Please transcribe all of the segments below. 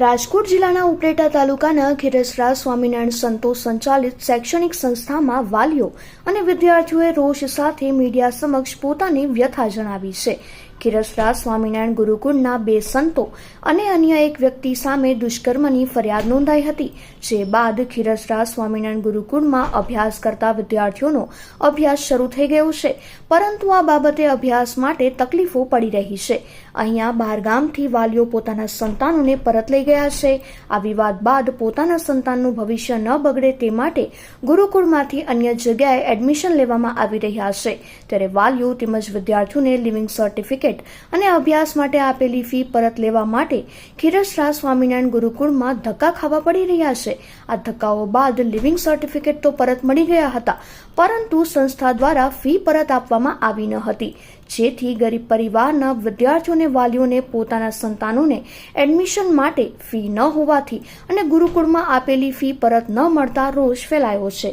રાજકોટ જિલ્લાના ઉપલેટા તાલુકાના ખીરસરા સ્વામિનારાયણ સંતો સંચાલિત શૈક્ષણિક સંસ્થામાં વાલીઓ અને વિદ્યાર્થીઓએ રોષ સાથે મીડિયા સમક્ષ પોતાની વ્યથા જણાવી છે. ખીરસરા સ્વામિનારાયણ ગુરુકુળના બે સંતો અને અન્ય એક વ્યક્તિ સામે દુષ્કર્મની ફરિયાદ નોંધાઈ હતી, જે બાદ ખીરસરા સ્વામિનારાયણ ગુરુકુળમાં અભ્યાસ કરતા વિદ્યાર્થીઓનો અભ્યાસ શરૂ થઈ ગયો છે, પરંતુ આ બાબતે અભ્યાસ માટે તકલીફો પડી રહી છે. અહીંયા બહારગામથી વાલીઓ પોતાના સંતાનોને પરત લઈ ગયા છે. આ વિવાદ બાદ પોતાના સંતાનનું ભવિષ્ય ન બગડે તે માટે ગુરુકુળમાંથી અન્ય જગ્યાએ એડમિશન લેવામાં આવી રહ્યા છે. ત્યારે વાલીઓ તેમજ વિદ્યાર્થીઓને લિવિંગ સર્ટિફિકેટ અને અભ્યાસ માટે આપેલી ફી પરત લેવા માટે ખીરસરા સ્વામિનારાયણ ગુરુકુળમાં ધક્કા ખાવા પડી રહ્યા છે. આ ધક્કાઓ બાદ લિવિંગ સર્ટિફિકેટ તો પરત મળી ગયા હતા, પરંતુ સંસ્થા દ્વારા ફી પરત આપવામાં આવી ન હતી. જેથી ગરીબ પરિવારના વિદ્યાર્થીઓને, વાલીઓને, પોતાના સંતાનોને એડમિશન માટે ફી ન હોવાથી અને ગુરુકુળમાં આપેલી ફી પરત ન મળતા રોષ ફેલાયો છે.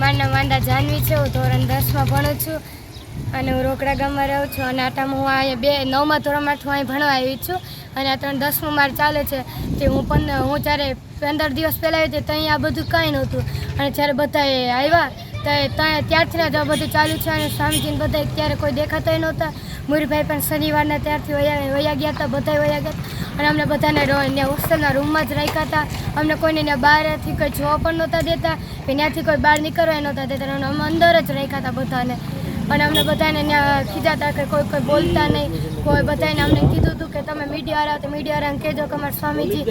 મારું નામ વાંદા જાનવી છે. હું ધોરણ દસમાં ભણું છું. અને હું રોકડા ગામમાં રહું છું અને આટામાં હું અહીંયા બે નવમા ધોરણમાં હું અહીં ભણવા આવી છું અને આ ત્રણ દસમું માર ચાલે છે તે હું પણ, હું જ્યારે પંદર દિવસ પહેલાં આવી હતી ત્યાં આ બધું કાંઈ નહોતું. અને જ્યારે બધાએ આવ્યા ત્યાં ત્યારથી આ બધું ચાલુ છે અને સ્વામીજીને બધા ત્યારે કોઈ દેખાતા નહોતા. મુરીભાઈ પણ શનિવારના ત્યારથી વયા વયા ગયા હતા બધા વયા ગયા અને અમને બધાને હોસ્ટેલના રૂમમાં જ રાખ્યા હતા. અમને કોઈને ત્યાં બહારથી કોઈ જોવા પણ નહોતા દેતા, કે ત્યાંથી કોઈ બહાર નીકળવા નહોતા દેતા. અને અમે અંદર જ રાખ્યા હતા બધાને. અને અમને બધાને ત્યાં કીધા હતા કે કોઈ કોઈ બોલતા નહીં. કોઈ બધાને અમને કીધું હતું કે તમે મીડિયા તો મીડિયાવાળાને કહેજો કે અમારા સ્વામીજી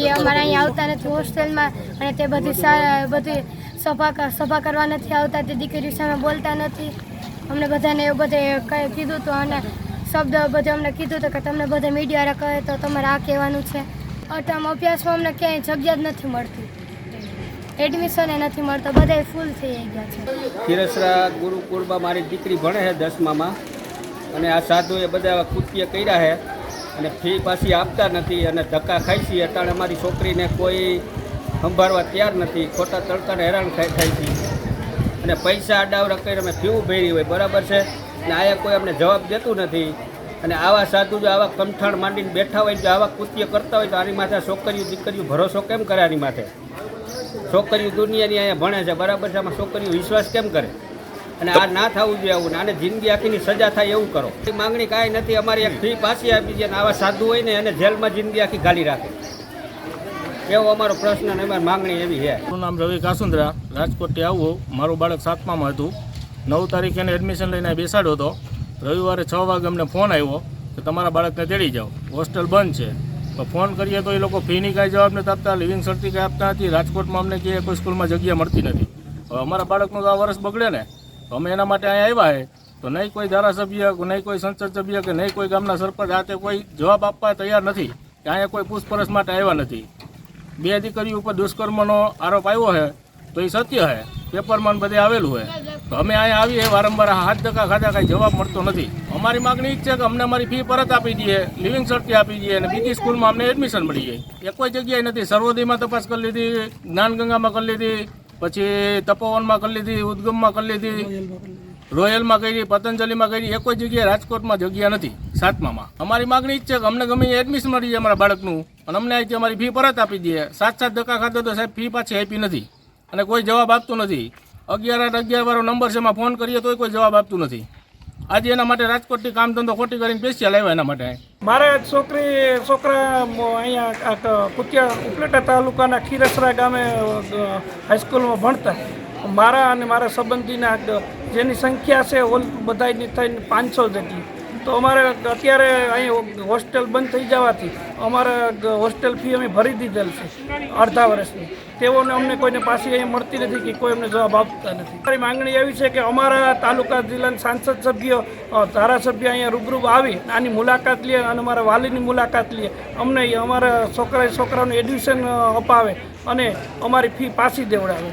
એ અમારા અહીંયા આવતા નથી હોસ્ટેલમાં અને તે બધી બધી સભા સભા કરવા નથી આવતા, તે દીકરી સામે બોલતા નથી. અમને બધાને એવું બધે કીધું હતું અને શબ્દ બધે અમને કીધું હતું કે તમને બધે મીડિયાવાળા કહે તો તમારે આ કહેવાનું છે. અટમ અભ્યાસમાં અમને ક્યાંય જગ્યા જ નથી મળતી. એડમિશન નથી મળતો બધાય ફૂલ થઈ ગયા છે. ખીરસરા ગુરુકુળમાં મારી દીકરી ભણે છે દસમામાં. અને આ સાધુએ બધા કૃત્ય કર્યા છે. અને ફી પાછી આપતા નથી અને ધક્કા ખાઈ છીએ અટાણે અમારી છોકરીને કોઈ સંભાળવા તૈયાર નથી. ખોટા તડકાને હેરાન થાય થાય છે. અને પૈસા અડાવરા કરી અમે ફી ભરી હોય. બરાબર છે? અને આયા કોઈ અમને જવાબ દેતું નથી. અને આવા સાધુ જો આવા કમઠાણ માંડીને બેઠા હોય જો આવા કૃત્ય કરતા હોય તો આની માથે છોકરીઓ, દીકરીઓ ભરોસો કેમ કરે આની માથે? છોકરીઓ દુનિયાની અહીંયા ભણે છે, બરાબર છે? આમાં છોકરીઓ વિશ્વાસ કેમ કરે? અને આ ના થવું જોઈએ આવું આને જિંદગી આખીની સજા થાય એવું કરો. એ માંગણી કાંઈ નથી, અમારી એક ફી પાછી આપી છે, અને આવા સાધુ હોય ને, એને જેલમાં જિંદગી આખી ગાલી રાખે. એવો અમારો પ્રશ્ન અને અમારી માંગણી એવી છે. મારું નામ રવિ કાસુંદ્રા રાજકોટથી આવું મારું બાળક સાતમામાં હતું. નવ તારીખે એને એડમિશન લઈને બેસાડ્યો હતો. રવિવારે છ વાગે અમને ફોન આવ્યો કે તમારા બાળકને તેડી જાઓ. હોસ્ટેલ બંધ છે. ફોન કરીએ તો એ લોકો ફીની કાંઈ જવાબ નથી આપતા, લિવિંગ સર્ટિફિકેટ આપતા નથી, રાજકોટમાં અમને કે કોઈ સ્કૂલમાં જગ્યા મળતી નથી. હવે અમારા બાળકનું તો આ વર્ષ બગડે ને, તો અમે એના માટે અહીંયા આવ્યા છે તો નહીં કોઈ ધારાસભ્ય, નહીં કોઈ સંસદ સભ્ય કે નહીં કોઈ ગામના સરપંચ આ કોઈ જવાબ આપવા તૈયાર નથી કે અહીંયા કોઈ પૂછપરછ માટે આવ્યા નથી. બે દીકરી ઉપર દુષ્કર્મનો આરોપ આવ્યો છે તો એ સત્ય છે પેપરમાં બધે આવેલું છે તો અમે અહીંયા આવીએ વારંવાર હાથ ધક્કા ખાધા, કાંઈ જવાબ મળતો નથી. અમારી માગણી છે કે અમને અમારી ફી પરત આપી દઈએ, લિવિંગ સર્ટી આપી દઈએ અને બીજી સ્કૂલમાં અમને એડમિશન મળી જાય. એ કોઈ જગ્યાએ નથી. સર્વોદયમાં તપાસ કરી લીધી, જ્ઞાનગંગામાં કરી લીધી, પછી તપોવનમાં કરી લીધી, ઉદગમમાં કરી લીધી, રોયલમાં કરી, પતંજલિમાં કરી. એક જગ્યાએ રાજકોટમાં જગ્યા નથી, સાતમામાં. અમારી માગણી જ છે કે અમને ગમે એડમિશન મળી જાય અમારા બાળકનું અને અમને અહીંથી અમારી ફી પરત આપી દઈએ. સાત સાત ધક્કા ખાધો તો સાહેબ ફી પાછી આપી નથી. અને કોઈ જવાબ આપતું નથી. અગિયાર આઠ અગિયાર વાળો નંબર છે, એમાં ફોન કરીએ તોય કોઈ જવાબ આપતું નથી. આજે એના માટે રાજકોટથી કામ ધંધો ખોટી કરીને સ્પેશિયલ લાવ્યા એના માટે. મારે છોકરી, છોકરા અહીંયા કુતિયા ઉપલેટા તાલુકાના ખીરસરા ગામે હાઈસ્કૂલમાં ભણતા. મારા અને મારા સંબંધીના જેની સંખ્યા છે, ઓલ બધાની થઈને પાંચસો જેટલી. તો અમારે અત્યારે અહીં હોસ્ટેલ બંધ થઈ જવાથી અમારે હોસ્ટેલ ફી અમે ભરી દીધેલ છે, અડધા વર્ષની. તેઓને અમને કોઈને પાછી અહીં મળતી નથી કે કોઈ અમને જવાબ આપતા નથી. મારી માંગણી એવી છે કે અમારા તાલુકા જિલ્લાના સાંસદ સભ્યો ધારાસભ્ય અહીંયા રૂબરૂ આવી, આની મુલાકાત લે અને અમારા વાલીની મુલાકાત લે. અમને અમારા છોકરા છોકરાઓનું એડમિશન અપાવે અને અમારી ફી પાછી દેવડાવે.